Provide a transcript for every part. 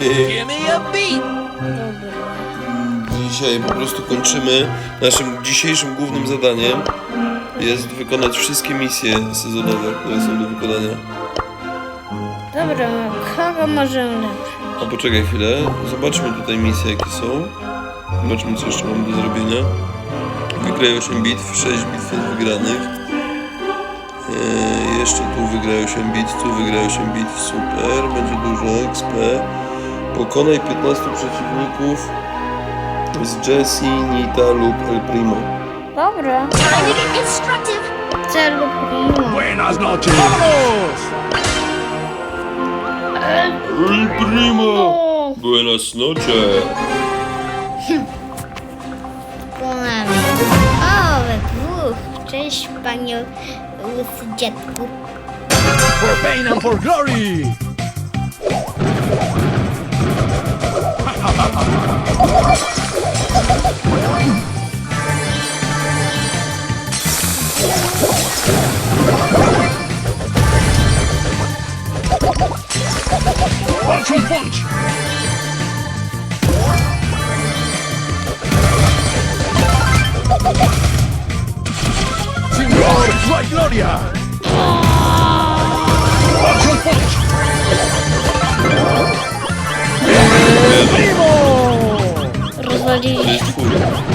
Give me a beat. Dzisiaj po prostu kończymy. Naszym dzisiejszym głównym zadaniem jest wykonać wszystkie misje sezonowe, które są do wykonania. Dobra, kogo możemy? A poczekaj chwilę, zobaczmy tutaj misje jakie są. Zobaczmy co jeszcze mamy do zrobienia. Wygraj 8 bitw, 6 bitw jest wygranych. Eee, jeszcze tu wygraj 8 bitw, tu wygraj 8 bitw, super, będzie dużo XP. Pokonaj 15 przeciwników z Jessie, Nita lub El Primo. Dobra. Instructive. Celu primo. Buenas noches. El Primo! Buenas noches! ponami. O, we dwóch. Cześć, panie łysy dziadku. For pain and for glory. Yeah.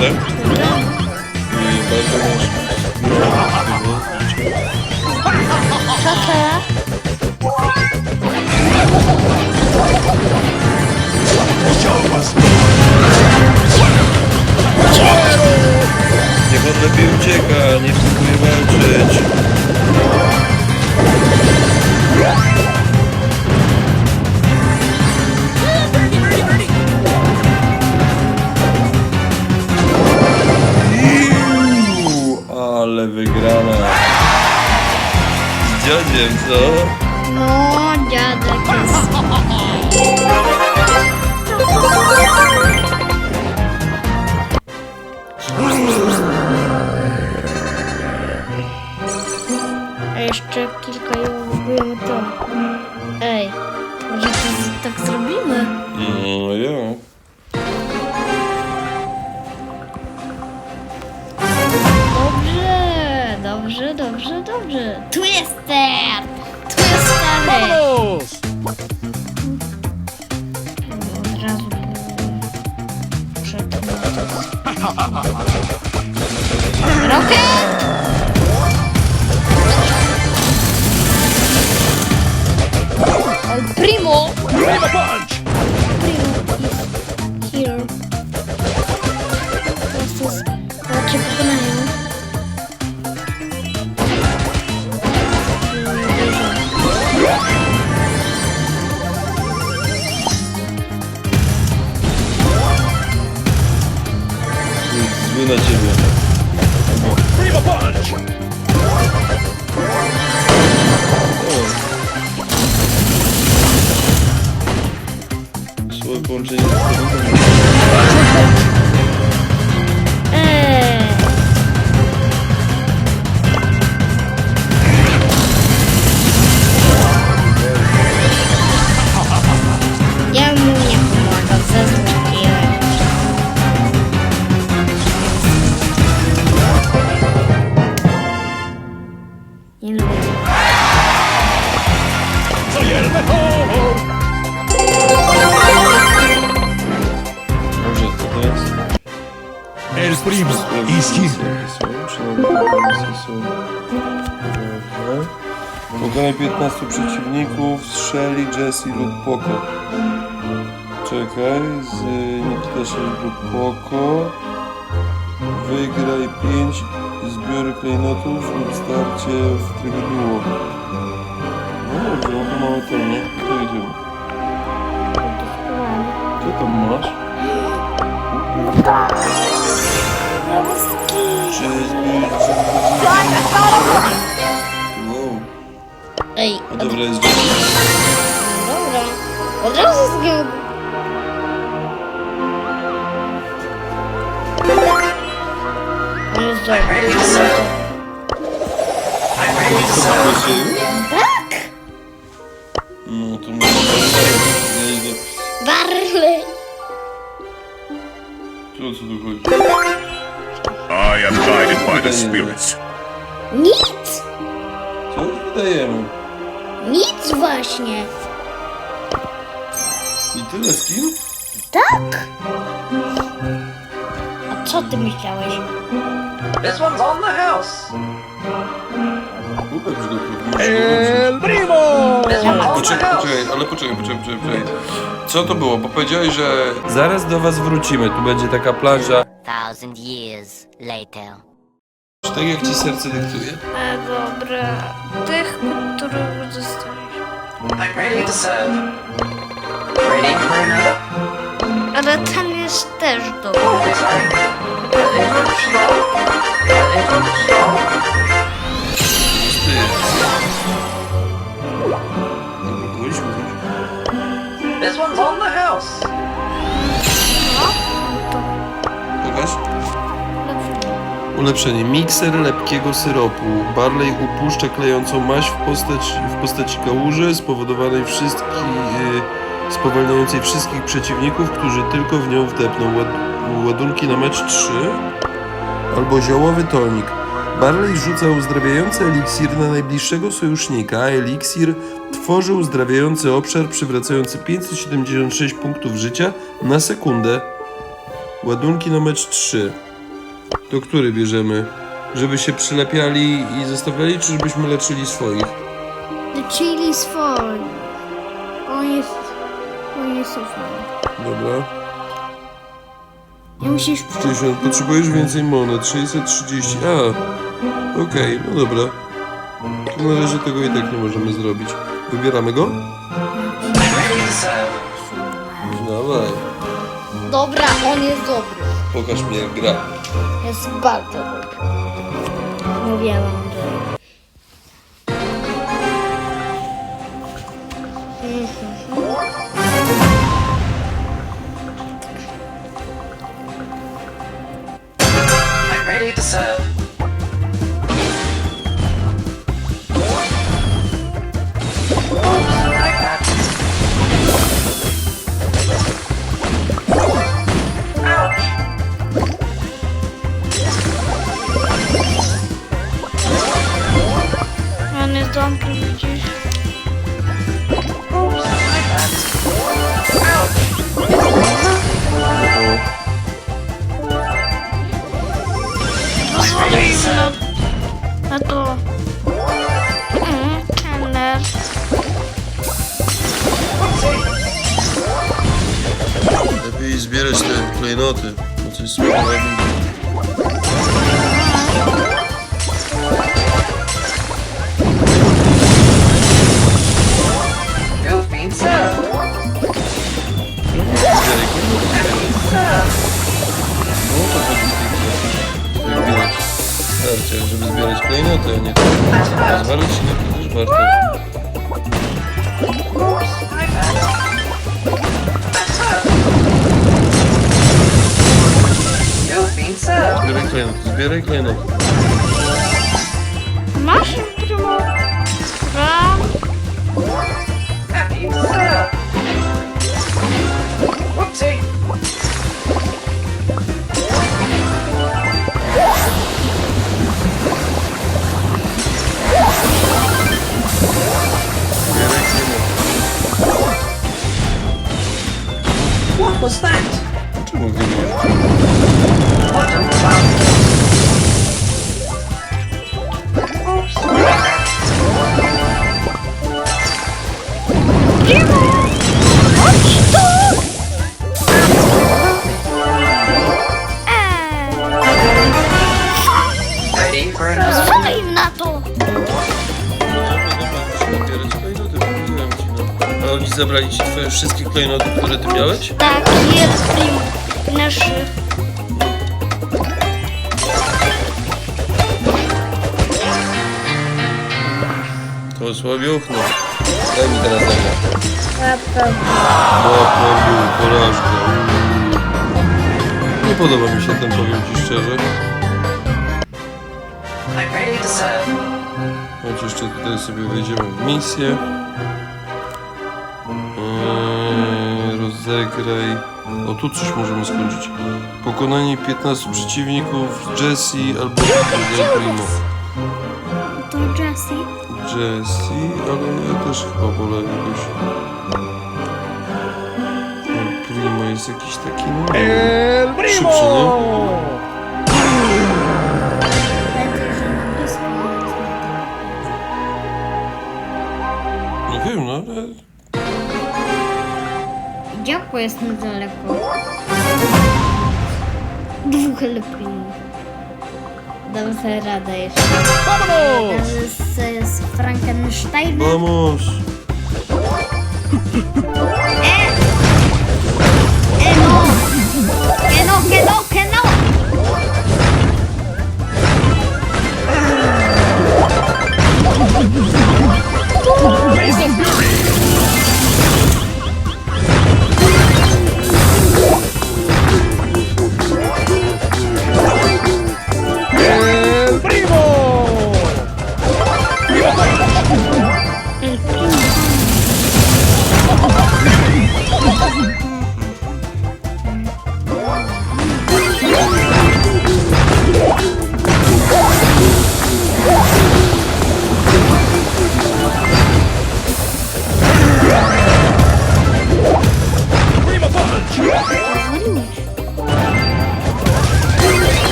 them. Pokonaj 15 przeciwników, strzeli, Jesse lub Poko. Czekaj, z Nikita strzeli lub Poko. Wygraj 5 zbiory klejnotów lub starcie w trybie duo. No dobrze, no to mamy to, nie? To idziemy. Co tam masz? Czy zbiór... Ej, Dobra, jest dobra. Dobra. Od razu zgiął. On jest dobry. Tak? No to może nieźle. Barley. Tu o co tu chodzi? I am guided by the spirits. Nic! Co wydajemy? Nic właśnie. I tyle z kim? Tak? A co ty myślałeś? This one's on the house. Kubek już go próbujesz El primo! This one's on the Poczekaj, house. poczekaj, ale poczekaj, poczekaj, poczekaj, poczekaj. Co to było? Bo powiedziałeś, że... Zaraz do was wrócimy, tu będzie taka plaża. thousand years later. Czy tak jak ci serce dyktuje? A dobra, tych, których zostawisz. I'm ready to serve. Ready another? Ale ten jest też dobry. Sorry. A Ulepszenie. Mikser lepkiego syropu. Barley upuszcza klejącą maść w postaci, w postaci kałuży spowodowanej wszystkich, yy, spowalniającej wszystkich przeciwników, którzy tylko w nią wdepną. Ład, ładunki na mecz 3 albo ziołowy tonik. Barley rzuca uzdrawiający eliksir na najbliższego sojusznika, a eliksir tworzy uzdrawiający obszar przywracający 576 punktów życia na sekundę. Ładunki na mecz 3. To który bierzemy? Żeby się przylepiali i zostawiali, czy żebyśmy leczyli swoich? The chili swoń. On jest... On jest fajny. Dobra. I musisz... 60. Potrzebujesz więcej monet. 630. A, okej, no dobra. To na razie tego i tak nie możemy zrobić. Wybieramy go? Dawaj. Dobra, on jest dobry. Pokaż mi jak gra. Jest bardzo dobry. Mówiłam, że... Ready to serve. Pozwolimy na, na to. Mm, kelner. Lepiej zbierać te klejnoty, bo coś słabo You've been served. Zbieraj klejnoty. Starciach, żeby zbierać klejnoty, a nie to. Zwalać się na to też warto. Zbieraj klejnoty, zbieraj klejnoty. Masz primo? Was that? What a. Oops. Zabrali ci twoje wszystkie klejnoty, które ty miałeś? Tak, jest primo. Nasz... To słabiuchno. Daj mi teraz zagrać. Łapę. Łapę, porażka. Nie podoba mi się ten, powiem ci szczerze. Choć jeszcze tutaj sobie wejdziemy w misję. Roz, Zagraj. O, tu coś możemy skończyć. Pokonanie 15 przeciwników Jesse albo El Primo. To Jessie. Jesse, ale ja też chyba wolę jakoś. El Primo jest jakiś taki no. El Szybszy, primo! Jest niedaleko. Dwóch leprinów. Dam sobie radę jeszcze. ¡Vámonos! Z, z Frankensteinem. Vamos! No, que no, que no!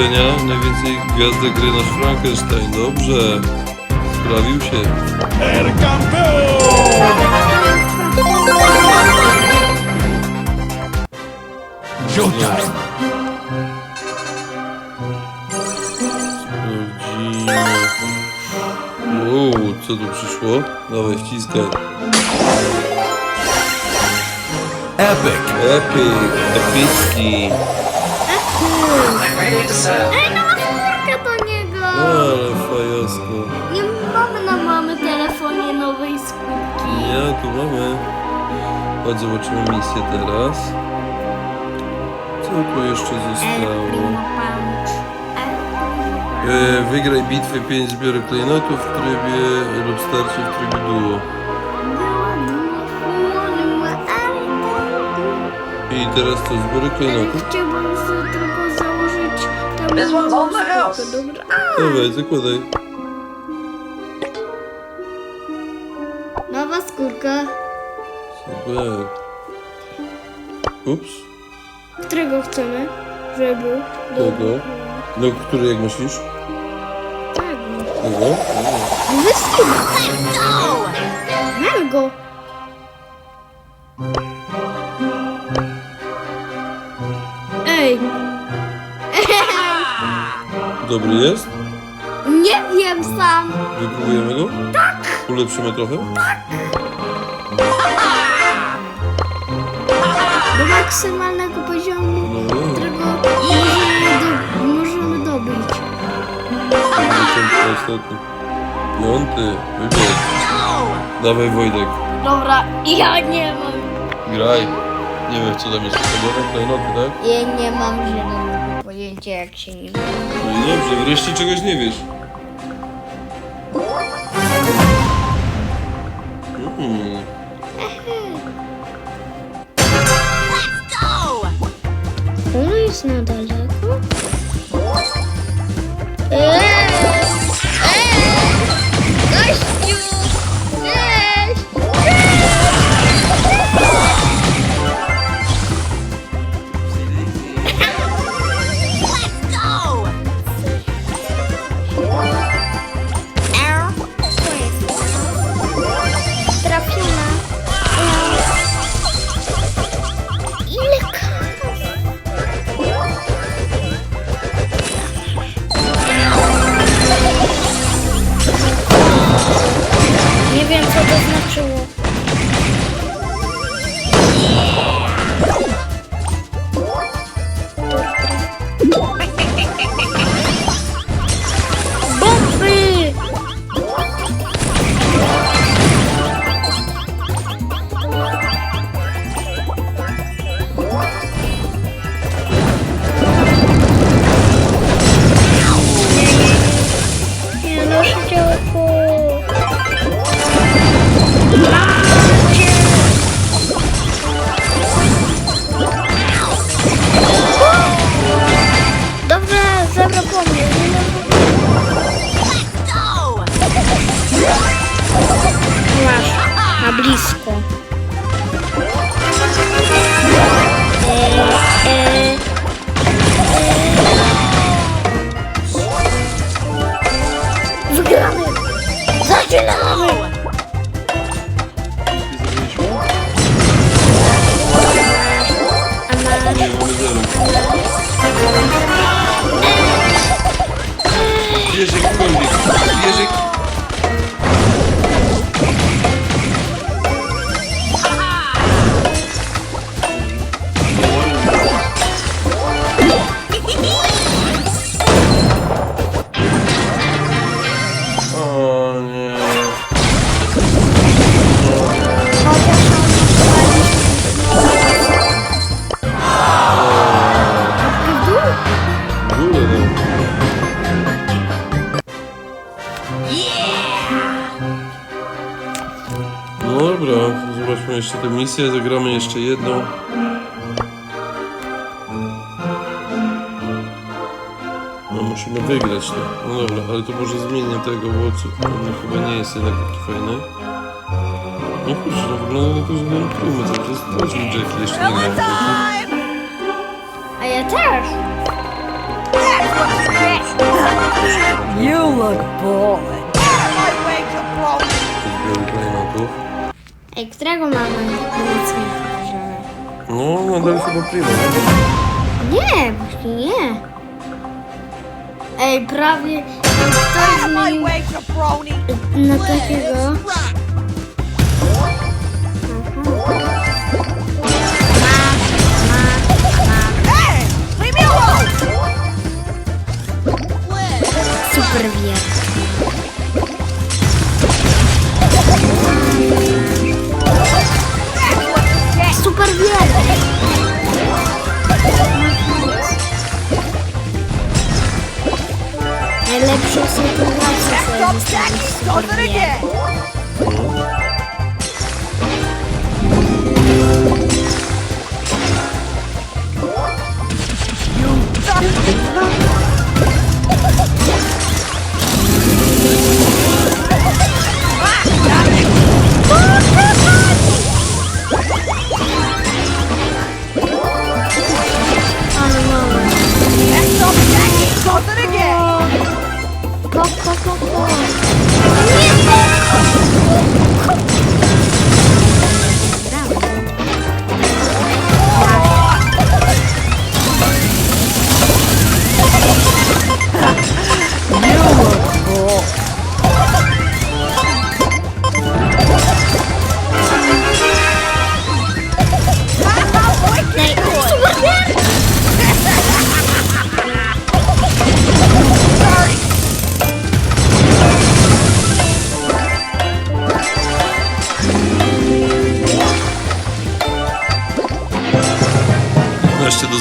Najwięcej leczenia, najwięcej gwiazdek gry nasz Frankenstein. Dobrze. Sprawił się. ¡El! Showtime! Uuu, co tu przyszło? Dawaj, wciskaj. Epic! Epic, epicki. Ej, no masz kurkę do niego! Ale fajosko. Nie mamy na mamy telefonie nowej skórki. Ja tu mamy. Chodź, zobaczymy misję teraz. Co tu jeszcze zostało? E, wygraj bitwę 5 zbiorek klejnotów w trybie lub starcie w trybie duo. I teraz to zbiory klejnotów. Chciałbym This one's on the house. Dobra. Dawaj, zakładaj. nowa skórka. Super. Ups. Którego chcemy? Żeby był? Tego. No, który jak myślisz? Tego. Tego? Wysyp! Mam go! Dobry jest? Nie wiem sam! Wypróbujemy go? Tak. Ulepszymy trochę? Do maksymalnego poziomu, No, którego możemy, do, możemy dobyć. 50 ostatni. Piąty. Wybierz. Dawaj Wojtek. Dobra, ja nie mam. Graj. Nie wiem co tam jest. Zbiory klejnoty, tak? Ja nie mam zielonego pojęcia jak się nim. No dobrze, wreszcie czegoś nie wiesz. Jeszcze jedną. No musimy wygrać to. No dobra, ale to może zmienię tego, bo co, on chyba nie jest jednak taki fajny. No kurczę, no wygląda na to, że nalutujmy cały czas. Mi Jackie jeszcze nie grałem. A ja też! You look bored. Ej, którego mamy pomocnika bierzemy? No, nadal chyba prima. Nie, właśnie nie. Ej, prawie ktoś zmienił na takiego.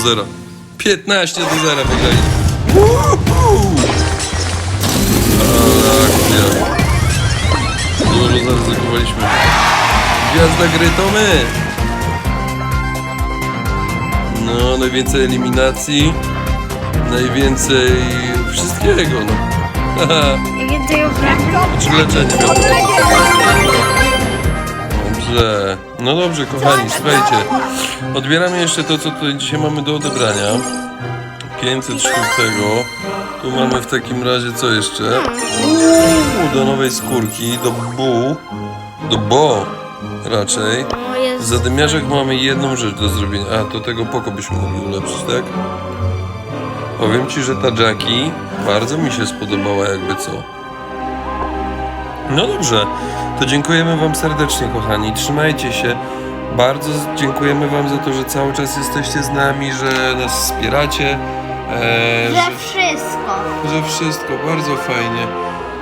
0. 15 do 0 wygrali. Ale akcja. Dużo zaryzykowaliśmy. Gwiazda gry to my. No, najwięcej eliminacji. Najwięcej wszystkiego, no. Haha, Więcej obrażeń. Czy leczenie miało. Dobrze. No dobrze, kochani, słuchajcie. Odbieramy jeszcze to, co tutaj dzisiaj mamy do odebrania. 500 sztuk tego. Tu mamy w takim razie co jeszcze? Uuu, do nowej skórki, do bu, do bo raczej. W zadymiarzach mamy jedną rzecz do zrobienia. A, to tego poko byśmy mogli ulepszyć, tak? Powiem ci, że ta Jackie bardzo mi się spodobała, jakby co. No dobrze, to dziękujemy Wam serdecznie, kochani. Trzymajcie się. Bardzo dziękujemy Wam za to, że cały czas jesteście z nami, że nas wspieracie. E, Że wszystko. że, że wszystko, bardzo fajnie.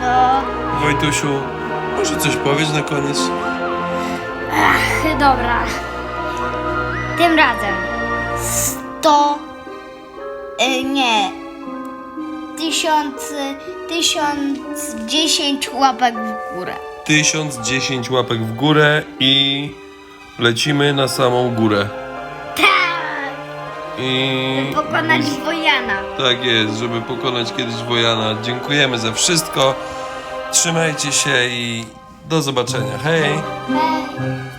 No. Wojtusiu, może coś powiedz na koniec? Ach, dobra. Tym razem. Sto. Y, nie. Tysiąc. Tysiąc dziesięć łapek w górę. 1010 łapek w górę i lecimy na samą górę. Tak! I Pokonać Wojana. tak jest, żeby pokonać kiedyś Wojana. Dziękujemy za wszystko. Trzymajcie się i Do zobaczenia. Hej! Hej.